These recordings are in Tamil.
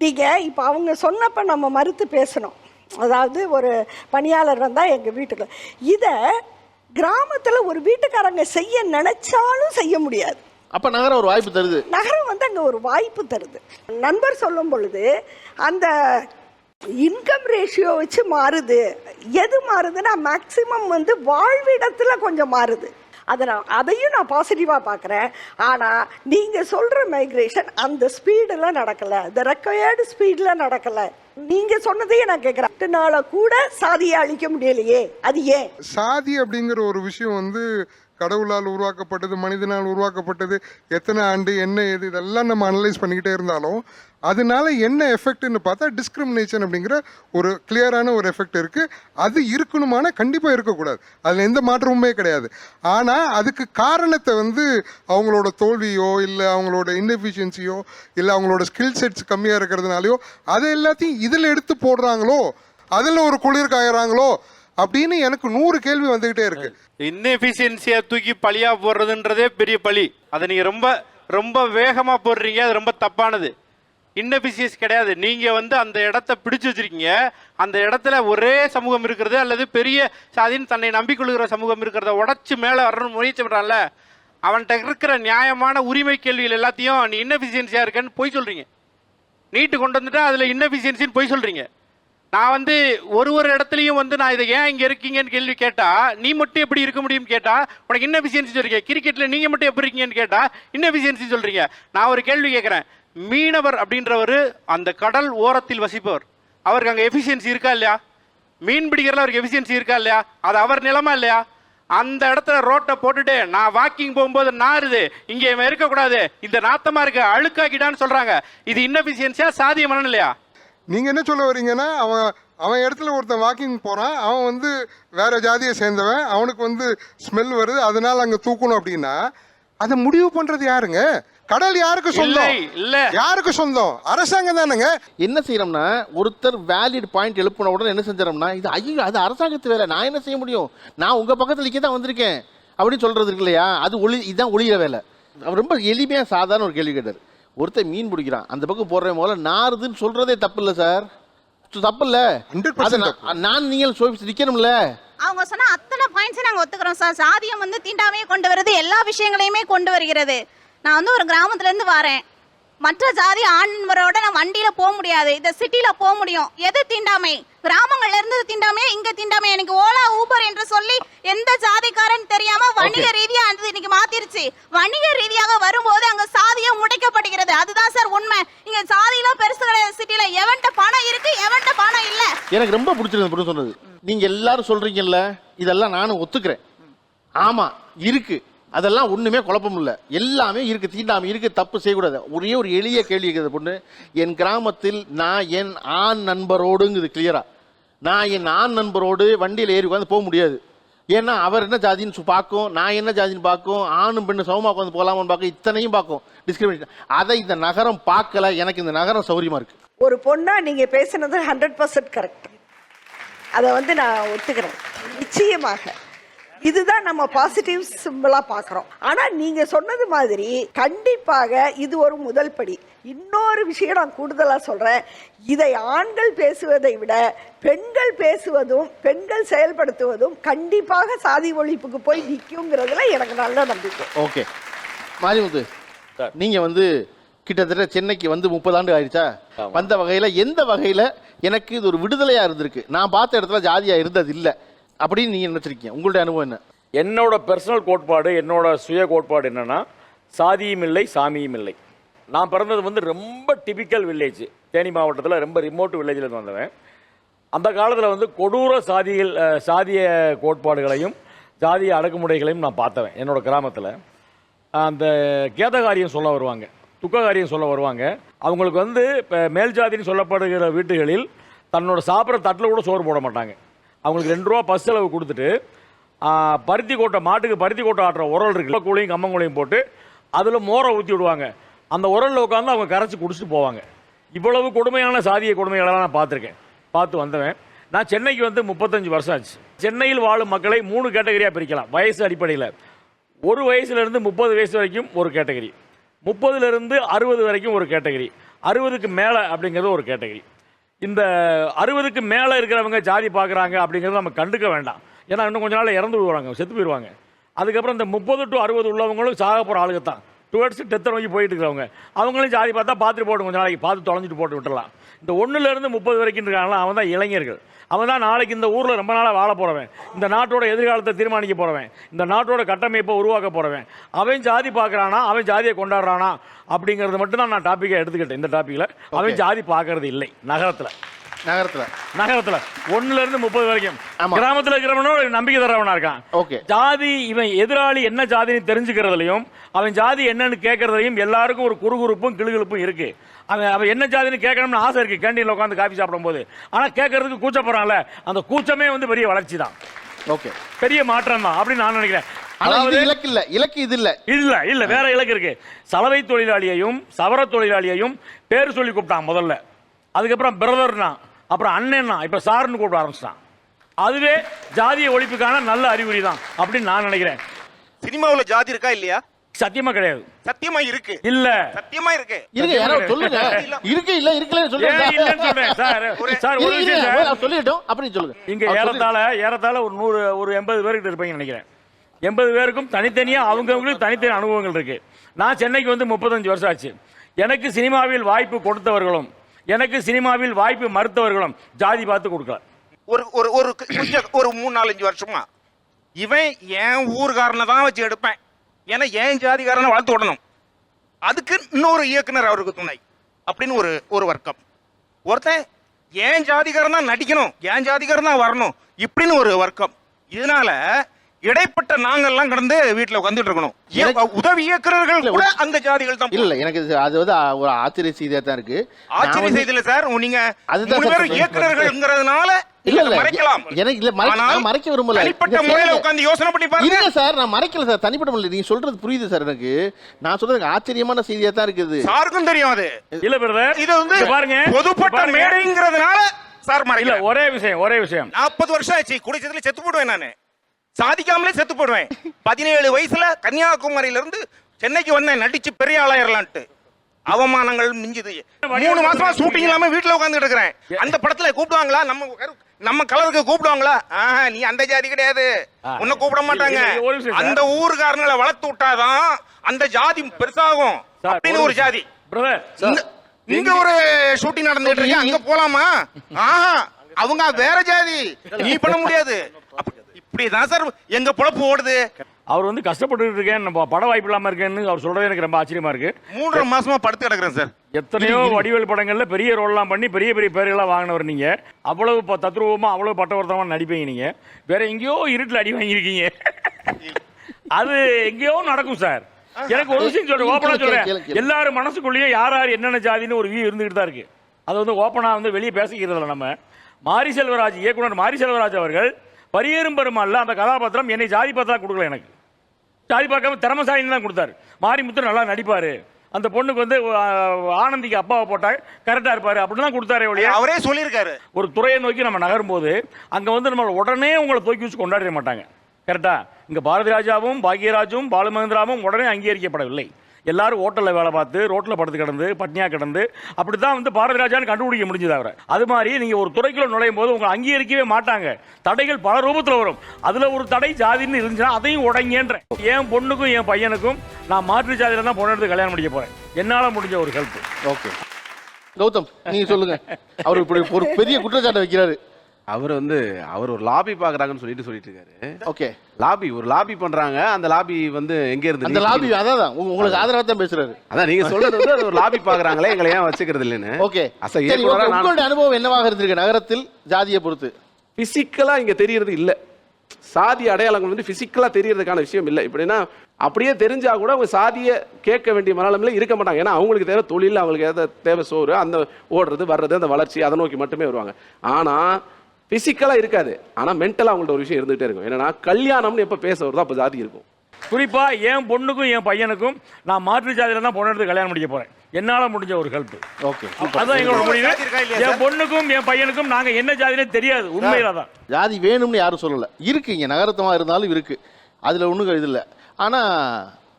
நீங்க இப்போ அவங்க சொன்னப்ப நம்ம மறுத்து பேசணும். அதாவது ஒரு பணியாளர் வந்தா எங்க வீட்டுக்கு. இத கிராமத்துல ஒரு வீட்டுக்காரங்க செய்ய நினைச்சாலும் செய்ய முடியாது. அப்ப நகரம் ஒரு வாய்ப்பு தருது. நகரம் வந்து அங்க ஒரு வாய்ப்பு தருது. நண்பர் சொல்லும் பொழுது அந்த இன்கம் ரேஷியோ வச்சு மாறுது. எது மாறுதுன்னா மேக்சிமம் வந்து வாழ்விடத்துல கொஞ்சம் மாறுது. அதை நான் அதையும் நான் பாசிட்டிவாக பார்க்குறேன். ஆனால் நீங்கள் சொல்கிற மைக்ரேஷன் அந்த ஸ்பீடெல்லாம் நடக்கலை. த ரெக்கயர்டு ஸ்பீடில் நடக்கலை. நீங்கள் சொன்னதையே நான் கேட்குறேன் நாள கூட சாதியை அழிக்க முடியலையே. அது ஏன்? சாதி அப்படிங்கிற ஒரு விஷயம் வந்து கடவுளால் உருவாக்கப்பட்டது மனிதனால் உருவாக்கப்பட்டது எத்தனை ஆண்டு என்ன ஏது இதெல்லாம் நம்ம அனலைஸ் பண்ணிக்கிட்டே இருந்தாலும் அதனால என்ன எஃபெக்ட்னு பார்த்தா டிஸ்கிரிமினேஷன் அப்படிங்கிற ஒரு கிளியரான ஒரு எஃபெக்ட் இருக்குது அது இருக்கணுமான கண்டிப்பாக இருக்கக்கூடாது. அதில் எந்த மாற்றமுமே கிடையாது. ஆனால் அதுக்கு காரணத்தை வந்து அவங்களோட தோல்வியோ இல்லை அவங்களோட இன்எஃபிஷியன்சியோ இல்லை அவங்களோட ஸ்கில் செட்ஸ் கம்மியாக இருக்கிறதுனாலையோ அதை எல்லாத்தையும் இதில் எடுத்து போடுறாங்களோ அதில் ஒரு குளிர் காயறாங்களோ அப்படின்னு எனக்கு நூறு கேள்வி வந்துகிட்டே இருக்கு. இன்னெஃபிஷியன்சியை தூக்கி பழியா போடுறதுன்றதே பெரிய பழி. அதை நீங்க ரொம்ப ரொம்ப வேகமா போடுறீங்க அது ரொம்ப தப்பானது. இன்னெஃபிஷியன்ஸ் கிடையாது. நீங்க வந்து அந்த இடத்த பிடிச்சு வச்சிருக்கீங்க. அந்த இடத்துல ஒரே சமூகம் இருக்கிறது அல்லது பெரிய சாதின்னு தன்னை நம்பிக்கொள்கிற சமூகம் இருக்கிறத உடச்சு மேலே வரணும்னு முயற்சி பண்றான்ல அவன்கிட்ட இருக்கிற நியாயமான உரிமை கேள்விகள் எல்லாத்தையும் நீ இன்னெஃபிஷியன்சியா இருக்கேன்னு பொய் சொல்றீங்க. நீட்டு கொண்டு வந்துட்டா அதுல இன்னெஃபிஷியன்சின்னு பொய் சொல்றீங்க. நான் வந்து ஒரு ஒரு இடத்துலையும் வந்து நான் இதை ஏன் இங்கே இருக்கீங்கன்னு கேள்வி கேட்டால் நீ மட்டும் எப்படி இருக்க முடியும்னு கேட்டால் உனக்கு இன்னெஃபிஷியன்சி சொல்கிறீங்க கிரிக்கெட்டில் நீங்கள் மட்டும் எப்படி இருக்கீங்கன்னு கேட்டால் இன்னும் எஃபிஷியன்சி சொல்கிறீங்க நான் ஒரு கேள்வி கேட்குறேன். மீனவர் அப்படின்றவர் அந்த கடல் ஓரத்தில் வசிப்பவர். அவருக்கு அங்கே எஃபிஷியன்சி இருக்கா இல்லையா? மீன் பிடிக்கிறதுல அவருக்கு எஃபிஷியன்சி இருக்கா இல்லையா? அது அவர் நிலமா இல்லையா? அந்த இடத்துல ரோட்டை போட்டுட்டு நான் வாக்கிங் போகும்போது நாறுது. இங்கே இவன் இருக்கக்கூடாது. இந்த நாத்தமாக இருக்க அழுக்காக்கிட்டான்னு சொல்கிறாங்க இது இன்னெஃபிஷியன்சியா சாதிய மனநிலையா? நீங்க என்ன சொல்ல வரீங்கன்னா அவன் அவன் இடத்துல ஒருத்தன் வாக்கிங் போறான் அவன் வந்து வேற ஜாதியை சேர்ந்தவன் அவனுக்கு வந்து ஸ்மெல் வருது அதனால அங்க தூக்கணும் அப்படின்னா அதை முடிவு பண்றது யாருங்க? கடல் யாருக்கு சொந்தம்? இல்லை. யாருக்கு சொந்தம்? அரசாங்கம் தானுங்க. என்ன செய்யறோம்னா ஒருத்தர் வேலிட் பாயிண்ட் எழுப்பின உடனே என்ன செஞ்சிடறோம்னா இது ஐயோ அது அரசாங்கத்து வேலை நான் என்ன செய்ய முடியும்? நான் உங்க பக்கத்துல நிக்க தான் வந்திருக்கேன். அப்படின்னு சொல்றது இருக்கு இல்லையா? அது ஒளி இதுதான் ஒளியிற வேலை. அவர் ரொம்ப எளிமையா சாதாரண ஒரு கேள்வி கேட்டார். ஒருத்தன் மீன் பிடிக்கிறான். அந்த பக்கம் போடுற முதல்ல. நாறுதுன்னு சொல்றதே தப்பு இல்லை சார் தப்பு இல்ல 100% அது நான் நீங்கள் சோபிச்சு நிக்கணும்ல. அவங்க சொன்ன அத்தனை பாயிண்ட்ஸ் நாங்க ஒத்துக்கிறோம் சார். சாதியம் வந்து தீண்டாமையை கொண்டு வருது எல்லா விஷயங்களையுமே கொண்டு வருகிறது. நான் வந்து ஒரு கிராமத்துல இருந்து வரேன். மற்ற ஜாதி ஆண்மரோட நான் வண்டியில போக முடியாது. இந்த சிட்டில போக முடியும். எது தீண்டாமை? கிராமங்கள்ல இருந்து தீண்டாமை இங்க தீண்டாமை எனக்கு ஓலா ஊபர் என்று சொல்லி எந்த ஜாதிக்காரன் தெரியாம வணிக ரீதியா அது இன்னைக்கு மாத்திருச்சு வணிக ரீதியாக வரும்போது அங்க சாதியம் முடைக்கப்படுகிறது அதுதான் சார் உண்மை இங்க சாதியெல்லாம் பெருசு கிடையாது சிட்டில எவன்ட்ட பணம் இருக்கு எவன்ட்ட பணம் இல்ல எனக்கு ரொம்ப பிடிச்சிருக்கு பொண்ணு சொன்னது. நீங்க எல்லாரும் சொல்றீங்கல்ல இதெல்லாம் நானும் ஒத்துக்கிறேன். ஆமா இருக்கு. அதெல்லாம் ஒண்ணுமே குழப்பம் இல்லை. எல்லாமே இருக்கு தீண்டாமை இருக்கு தப்பு செய்யக்கூடாது. ஒரே ஒரு எளிய கேள்வி இருக்குது பொண்ணு. என் கிராமத்தில் நான் என் ஆண் நண்பரோடுங்குது கிளியரா நான் என் ஆண் நண்பரோடு வண்டியில் ஏறி உட்காந்து போக முடியாது. ஏன்னா அவர் என்ன ஜாதின்னு பார்க்கும் நான் என்ன ஜாதின்னு பார்க்கும் ஆணும் பெண்ணு சமமாக உட்காந்து போகலாமான்னு பார்க்கும் இத்தனையும் பார்க்கும். டிஸ்கிரிமினேஷன் அதை இந்த நகரம் பார்க்கல. எனக்கு இந்த நகரம் சௌரியமாக இருக்குது ஒரு பொண்ணா நீங்க பேசுனது ஹண்ட்ரட் பர்சன்ட் கரெக்ட் அதை வந்து நான் ஒத்துக்கிறேன். நிச்சயமாக. இதுதான் நம்ம பாசிட்டிவ் சிம்பிளா பார்க்குறோம் ஆனா நீங்க சொன்னது மாதிரி கண்டிப்பாக இது ஒரு முதல் படி. இன்னொரு விஷயம் நான் கூடுதலா சொல்றேன். இதை ஆண்கள் பேசுவதை விட பெண்கள் பேசுவதும் பெண்கள் செயல்படுத்துவதும் கண்டிப்பாக சாதி ஒழிப்புக்கு போய் நிற்குங்கிறதுல எனக்கு நல்ல நம்பிக்கை. ஓகே மாரிமுத்து நீங்க வந்து கிட்டத்தட்ட சென்னைக்கு வந்து முப்பது ஆண்டு ஆயிடுச்சா? வந்த வகையில எந்த வகையில எனக்கு இது ஒரு விடுதலையா இருந்திருக்கு? நான் பார்த்த இடத்துல ஜாதியா இருந்தது இல்ல அப்படின்னு நீங்க நினைச்சிருக்கீங்க. உங்களுடைய அனுபவம் என்ன? என்னோட பர்சனல் கோட்பாடு என்னோட சுய கோட்பாடு என்னன்னா சாதியும் இல்லை சாமியும் இல்லை. நான் பிறந்தது வந்து ரொம்ப டிபிக்கல் வில்லேஜ் தேனி மாவட்டத்தில் ரொம்ப ரிமோட் வில்லேஜில் வந்தவன். அந்த காலத்தில் வந்து கொடூர சாதிகள் சாதிய கோட்பாடுகளையும் ஜாதிய அடக்குமுறைகளையும் நான் பார்த்தவன் என்னோட கிராமத்தில். அந்த கேதகாரியம் சொல்ல வருவாங்க. துக்ககாரியம் சொல்ல வருவாங்க. அவங்களுக்கு வந்து இப்போ மேல் ஜாதின்னு சொல்லப்படுகிற வீட்டுகளில் தன்னோட சாப்பிட்ற தட்டில் கூட சோறு போட மாட்டாங்க. அவங்களுக்கு ரெண்டு ரூபா பஸ் செலவு கொடுத்துட்டு பருத்தி கோட்டை மாட்டுக்கு பருத்தி கோட்டை ஆட்டுற உரல் இருக்கு. கூலையும் கம்மங்கூலையும் போட்டு அதில் மோரை ஊற்றி விடுவாங்க. அந்த உரலில் உட்காந்து அவங்க கரைச்சி குடிச்சிட்டு போவாங்க. இவ்வளவு கொடுமையான சாதிய கொடுமைகளெல்லாம் நான் பார்த்துருக்கேன். பார்த்து வந்தவன். நான் சென்னைக்கு வந்து முப்பத்தஞ்சு வருஷம் ஆச்சு. சென்னையில் வாழும் மக்களை மூணு கேட்டகரியாக பிரிக்கலாம். வயசு அடிப்படையில். ஒரு வயசுலேருந்து முப்பது வயசு வரைக்கும் ஒரு கேட்டகரி. முப்பதுலேருந்து அறுபது வரைக்கும் ஒரு கேட்டகரி. அறுபதுக்கு மேலே அப்படிங்கிறது ஒரு கேட்டகரி. இந்த அறுபதுக்கு மேலே இருக்கிறவங்க ஜாதி பார்க்குறாங்க அப்படிங்கிறத நம்ம கண்டுக்க வேண்டாம். ஏன்னா இன்னும் கொஞ்ச நாள் இறந்து விடுவாங்க செத்து போயிடுவாங்க. அதுக்கப்புறம் இந்த முப்பது டு அறுபது உள்ளவங்களும் சாக போகிற ஆளுங்க தான். டுவர்ட்ஸ் டெத்தை நோக்கி போயிட்டு இருக்கிறவங்க. அவங்களும் ஜாதி பார்த்தா பார்த்துட்டு போட்டு கொஞ்ச நாளைக்கு. பார்த்து தொலைஞ்சிட்டு போட்டு விட்டுறலாம். இந்த ஒன்றுலேருந்து முப்பது வரைக்கும் இருக்காங்களா அவன் தான் இளைஞர்கள். அவன் தான் நாளைக்கு இந்த ஊரில் ரொம்ப நாளாக வாழ போகிறவன் இந்த நாட்டோட எதிர்காலத்தை தீர்மானிக்க போகிறவன் இந்த நாட்டோட கட்டமைப்பை உருவாக்க போகிறவன் அவன் ஜாதி பார்க்குறானா அவன் ஜாதியை கொண்டாடுறானா அப்படிங்கிறது மட்டும் தான் நான் டாப்பிக்கை எடுத்துக்கிட்டேன். இந்த டாப்பிக்கில் அவன் ஜாதி பார்க்கறது இல்லை நகரத்தில். நகரத்துல. நகரத்துல. ஒண்ணுல இருந்து முப்பது வரைக்கும். கிராமத்துல இருக்கிறவனோட நம்பிக்கை தரவனா இருக்கான். ஓகே. ஜாதி இவன் எதிராளி என்ன ஜாதின்னு தெரிஞ்சுக்கிறதுலையும் அவன் ஜாதி என்னன்னு கேட்கறதுலையும் எல்லாருக்கும் ஒரு குறுகுறுப்பும் கிளுகிழுப்பும் இருக்கு. அவன் அவன் என்ன ஜாதின்னு கேட்கணும்னு ஆசை இருக்கு. கேண்டீன்ல உட்காந்து காஃபி சாப்பிடும்போது. ஆனா கேட்கறதுக்கு கூச்சப்படுறான்ல. அந்த கூச்சமே வந்து பெரிய வளர்ச்சி தான். ஓகே. பெரிய மாற்றம் தான் அப்படின்னு நான் நினைக்கிறேன். அதாவது இலக்கு இல்ல. இலக்கு இது இல்ல. இல்ல இல்ல வேற இலக்கு இருக்கு. சலவை தொழிலாளியையும் சவர தொழிலாளியையும் பேர் சொல்லி கூப்பிட்டான் முதல்ல. அதுக்கப்புறம் பிரதர்னா அப்புறம் அண்ணன்னா இப்ப சார்னு கூப்பிட ஆரம்பிச்சிட்டான். அதுவே ஜாதிய ஒழிப்புக்கான நல்ல அறிகுறி தான் அப்படின்னு நான் நினைக்கிறேன். சினிமாவுல ஜாதி இருக்கா இல்லையா? சத்தியமா கிடையாது. சத்தியமா இருக்கு. இல்ல. சத்தியமா இருக்கு. இருங்க யாரோ சொல்லுங்க. இருக்கு. இல்ல இருக்கலன்னு சொல்லுங்க. ஏன் இல்லைன்னு சொல்றேன் சார் சார் ஒரு விஷயம் சொல்லிட்டோம் அப்படி சொல்லுங்க. இங்க ஏறத்தாழ ஏறத்தாழ ஒரு நூறு ஒரு எண்பது பேருக்கு இருப்பீங்கன்னு நினைக்கிறேன். எண்பது பேருக்கும் தனித்தனியா அவங்கவுங்களுக்கு தனித்தனி அனுபவங்கள் இருக்கு. நான் சென்னைக்கு வந்து முப்பத்தஞ்சு வருஷம் ஆச்சு. எனக்கு சினிமாவில் வாய்ப்பு கொடுத்தவர்களும் எனக்கு சினிமாவில் வாய்ப்பு மறுத்தவர்களும் ஜாதி பார்த்து கொடுக்கல. ஒரு ஒரு ஒரு கொஞ்சம் ஒரு மூணு நாலஞ்சு வருஷமா. இவன் என் ஊர்காரனை தான் வச்சு எடுப்பேன். ஏன்னா என் ஜாதிகாரனை வளர்த்து விடணும். அதுக்கு இன்னொரு இயக்குனர் அவருக்கு துணை அப்படின்னு ஒரு ஒரு வர்க்கம். ஒருத்தன் என் ஜாதிகாரன் தான் நடிக்கணும் என் ஜாதிகாரன் தான் வரணும் இப்படின்னு ஒரு வர்க்கம். இதனால இடைப்பட்ட நாங்கெல்லாம் கடந்து வீட்டுல உட்காந்துட்டு இருக்கணும். உதவி இயக்குனர்கள் இல்ல, கூட அந்த ஜாதிகள் தான் இல்ல இல்ல எனக்கு அது வந்து ஒரு ஆச்சரிய செய்தியா தான் இருக்கு. ஆச்சரிய செய்தியில சார் நீங்க அதுதான். இயக்குனர்கள்ங்கிறதுனால இல்ல, இல்ல, மறைக்கலாம். எனக்கு இல்ல, மறைக்க- மறைக்க விரும்பல. தனிப்பட்ட முறையில. உட்கார்ந்து யோசனை பண்ணி பாருங்க. இருங்க சார் நான் மறைக்கல சார் தனிப்பட்ட முறையில். நீங்க சொல்றது புரியுது சார் எனக்கு. நான் சொல்றது ஆச்சரியமான செய்தியா தான் இருக்குது. சாருக்கும் தெரியும் அது. இல்ல பிரதர். இது வந்து பாருங்க. பொதுப்பட்ட. மேடைங்கிறதுனால சார் இல்ல மறைக்கல. ஒரே விஷயம் ஒரே விஷயம். நாற்பது வருஷம் ஆச்சு. குடிச்சதுல செத்து போடுவேன் நானு. சாதிக்காமலே செத்து போடுவேன் பதினேழு வயசுல கன்னியாகுமரியில இருந்து சென்னைக்கு வந்தேன். நடிச்சு பெரிய ஆளாயிரலான்ட்டு அவமானங்கள் மிஞ்சுது. மூணு மாசமா ஷூட்டிங் இல்லாம வீட்டுல உட்கார்ந்துட்டு இருக்கிறேன். அந்த படத்துல கூப்பிடுவாங்களா? நம்ம நம்ம கலருக்கு கூப்பிடுவாங்களா? ஆஹா நீ அந்த ஜாதி கிடையாது. உன்னை கூப்பிட மாட்டாங்க. அந்த ஊர்காரங்களை வளர்த்து விட்டாதான் அந்த ஜாதி பெருசாகும். அப்படின்னு ஒரு ஜாதி. இங்க ஒரு ஷூட்டிங் நடந்துட்டு இருக்கு. அங்க போலாமா? ஆஹா அவங்க வேற ஜாதி. நீ பண்ண முடியாது. அப்ப- இப்படிதான் சார் எங்க பொழப்பு ஓடுது? அவர் வந்து கஷ்டப்பட்டு இருக்கேன். நம்ம பட வாய்ப்பு இல்லாம இருக்கேன்னு அவர் சொல்றது எனக்கு ரொம்ப ஆச்சரியமா இருக்கு. மூன்றரை மாசமா படுத்து கிடக்குறேன் சார். எத்தனையோ வடிவேல் படங்கள்ல பெரிய ரோல்லாம் பண்ணி பெரிய பெரிய பேர்கள்லாம் வாங்கினவர் நீங்க. அவ்வளவு ப- தத்ரூபமா அவ்வளவு பட்டவர்த்தமா நடிப்பீங்க நீங்க. வேற எங்கேயோ இருட்டில் அடி வாங்கியிருக்கீங்க. அது எங்கேயோ நடக்கும் சார். எனக்கு ஒரு விஷயம் சொல்றேன் ஓப்பனா சொல்றேன். எல்லாரும் மனசுக்குள்ளேயும் யார் யார் என்னென்ன ஜாதின்னு ஒரு வியூ இருந்துகிட்டு தான் இருக்கு. அது வந்து ஓப்பனா வந்து வெளியே பேசிக்கிறதுல நம்ம. மாரி செல்வராஜ் இயக்குனர் மாரி செல்வராஜ் அவர்கள் பரியேறும் பெருமாள்ல அந்த கதாபாத்திரம் என்னை ஜாதி பார்த்தா கொடுக்கல எனக்கு. ஜாதி பார்க்காம திறமசாலின்னு தான் கொடுத்தாரு. மாரிமுத்து நல்லா நடிப்பாரு. அந்த பொண்ணுக்கு வந்து ஆனந்திக்கு அப்பாவை போட்டா கரெக்டா இருப்பாரு. அப்படின்னு தான் கொடுத்தாரே ஒழிய அவரே சொல்லியிருக்காரு. ஒரு துறையை நோக்கி நம்ம நகரும்போது அங்க வந்து நம்ம உடனே உங்களை தூக்கி வச்சு கொண்டாடிட மாட்டாங்க. கரெக்டா? இங்க பாரதி ராஜாவும் பாக்யராஜும் பாலுமகேந்திராவும் உடனே அங்கீகரிக்கப்படவில்லை. எல்லாரும் ஹோட்டல்ல வேலை பார்த்து ரோட்ல படுத்து கிடந்து பட்னியா கிடந்து அப்படித்தான் வந்து பாரதி ராஜான்னு கண்டுபிடிக்க முடிஞ்சது அவரை. அது மாதிரி நீங்க ஒரு துறைக்குள்ள நுழையும் போது உங்களை அங்கீகரிக்கவே மாட்டாங்க. தடைகள் பல ரூபத்துல வரும். அதுல ஒரு தடை ஜாதின்னு இருந்துச்சுன்னா அதையும் உடைங்கன்ற என் பொண்ணுக்கும் என் பையனுக்கும் நான் மாற்று ஜாதியில் தான் பொண்ணு எடுத்து கல்யாணம் முடிக்க போறேன். என்னால முடிஞ்ச ஒரு ஹெல்ப் ஓகே கௌதம் நீங்க சொல்லுங்க. அவர் இப்படி ஒரு பெரிய குற்றச்சாட்டை வைக்கிறாரு. அவர் வந்து அவர் ஒரு லாபி பாக்குறாங்கன்னு சொல்லிட்டு சொல்லிட்டு இருக்காரு ஓகே. லாபி ஒரு லாபி பண்றாங்க. அந்த லாபி வந்து எங்க இருந்து அந்த லாபி அதான் உங்க- உங்களுக்கு ஆதரவா தான் பேசுறாரு. அதான் நீங்க சொல்றது வந்து அது ஒரு லாபி பாக்குறாங்களே எங்களை ஏன் வச்சுக்கிறது இல்லைன்னு. ஓகே. உங்களுடைய அனுபவம் என்னவாக இருந்திருக்கு நகரத்தில் ஜாதியை பொறுத்து? பிசிக்கலா இங்க தெரியறது இல்ல. சாதி அடையாளங்கள் வந்து பிசிக்கலா தெரியறதுக்கான விஷயம் இல்லை. இப்படின்னா அப்படியே தெரிஞ்சா கூட அவங்க சாதியை கேட்க வேண்டிய மனநிலைமையில இருக்க மாட்டாங்க. ஏன்னா அவங்களுக்கு தேவை தொழில் அவங்களுக்கு ஏதாவது தேவை சோறு அந்த ஓடுறது வர்றது அந்த வளர்ச்சி அதை நோக்கி மட்டுமே வருவாங்க. ஆனா பிசிக்கலா இருக்காது. ஆனா மென்டலா அவங்கள்ட்ட ஒரு விஷயம் இருந்துகிட்டே இருக்கும். என்னன்னா கல்யாணம்னு எப்ப பேச வருதோ அப்ப ஜாதி இருக்கும். குறிப்பா என் பொண்ணுக்கும் என் பையனுக்கும் நான் மாற்று ஜாதியில தான் பொண்ணு எடுத்து கல்யாணம் முடிக்க போறேன். என்னால முடிஞ்ச ஒரு ஹெல்ப் ஓகே அதான் எங்களோட முடிவு. என்? பொண்ணுக்கும் என் பையனுக்கும் நாங்க என்ன ஜாதினே தெரியாது. உண்மையில தான் ஜாதி வேணும்னு யாரும் சொல்லல. இருக்கு இங்க நகரத்தமா இருந்தாலும் இருக்கு. அதுல ஒண்ணும் இது இல்ல. ஆனா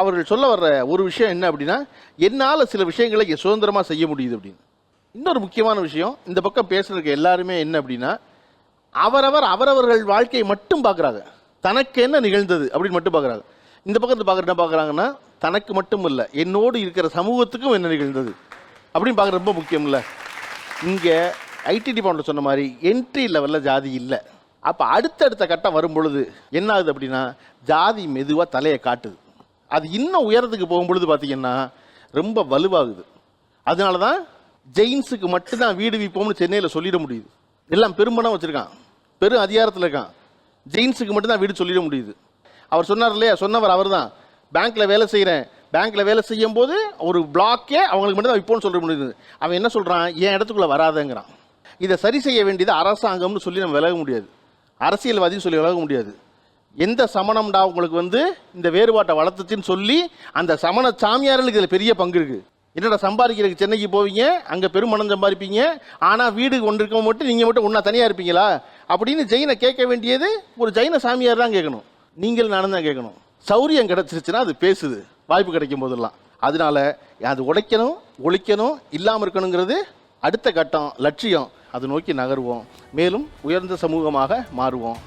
அவர்கள் சொல்ல வர்ற ஒரு விஷயம் என்ன அப்படின்னா என்னால் சில விஷயங்களை இங்க சுதந்திரமா செய்ய முடியுது அப்படின்னு. இன்னொரு முக்கியமான விஷயம் இந்த பக்கம் பேசுறதுக்கு எல்லாருமே என்ன அப்படின்னா அவரவர் அவரவர்கள் வாழ்க்கையை மட்டும் பார்க்குறாங்க. தனக்கு என்ன நிகழ்ந்தது அப்படின்னு மட்டும் பார்க்குறாங்க. இந்த பக்கத்தில் பார்க்குற என்ன பார்க்குறாங்கன்னா தனக்கு மட்டும் இல்லை என்னோடு இருக்கிற சமூகத்துக்கும் என்ன நிகழ்ந்தது அப்படின்னு பார்க்குறது ரொம்ப முக்கியம் இல்லை இங்கே ஐடி டிபார்ட்மெண்ட் சொன்ன மாதிரி என்ட்ரி லெவலில் ஜாதி இல்லை. அப்போ அடுத்தடுத்த கட்டம் வரும் பொழுது என்ன ஆகுது அப்படின்னா ஜாதி மெதுவாக தலையை காட்டுது. அது இன்னும் உயரத்துக்கு போகும்பொழுது பார்த்தீங்கன்னா ரொம்ப வலுவாகுது. அதனால தான் ஜெயின்ஸுக்கு மட்டும்தான் வீடு விற்போம்னு சென்னையில் சொல்லிட முடியுது. எல்லாம் பெரும்பணம் வச்சுருக்கான். பெரும் அதிகாரத்தில் இருக்கான். ஜெயின்ஸுக்கு மட்டும்தான் வீடு சொல்லிட முடியுது. அவர் சொன்னார் இல்லையா? சொன்னவர் அவர் தான் பேங்க்கில் வேலை செய்கிறேன் பேங்க்கில் வேலை செய்யும் போது ஒரு பிளாக்கே அவங்களுக்கு மட்டும் தான் இப்போன்னு சொல்ல முடியுது. அவன் என்ன சொல்கிறான் என் இடத்துக்குள்ளே வராதங்கிறான். இதை சரி செய்ய வேண்டியது அரசாங்கம்னு சொல்லி நம்ம விலக முடியாது. அரசியல்வாதின்னு சொல்லி விலக முடியாது. எந்த சமணம்டா உங்களுக்கு வந்து இந்த வேறுபாட்டை வளர்த்துச்சின்னு சொல்லி அந்த சமண சாமியார்களுக்கு இதில் பெரிய பங்கு இருக்குது என்னடா சம்பாதிக்கிறதுக்கு சென்னைக்கு போவீங்க? அங்கே பெருமணம் சம்பாதிப்பீங்க. ஆனால் வீடு ஒன்று இருக்க மட்டும் நீங்கள் மட்டும் ஒன்றா தனியாக இருப்பீங்களா? அப்படின்னு ஜெயினை கேட்க வேண்டியது ஒரு ஜெயின சாமியார் தான் கேட்கணும். நீங்கள் நானும் தான் கேட்கணும். சௌரியம் கிடச்சிருச்சுன்னா அது பேசுது. வாய்ப்பு கிடைக்கும் போதெல்லாம் அதனால அது உடைக்கணும் ஒழிக்கணும் இல்லாமல் இருக்கணுங்கிறது அடுத்த கட்டம் லட்சியம். அதை நோக்கி நகருவோம். மேலும் உயர்ந்த சமூகமாக மாறுவோம்.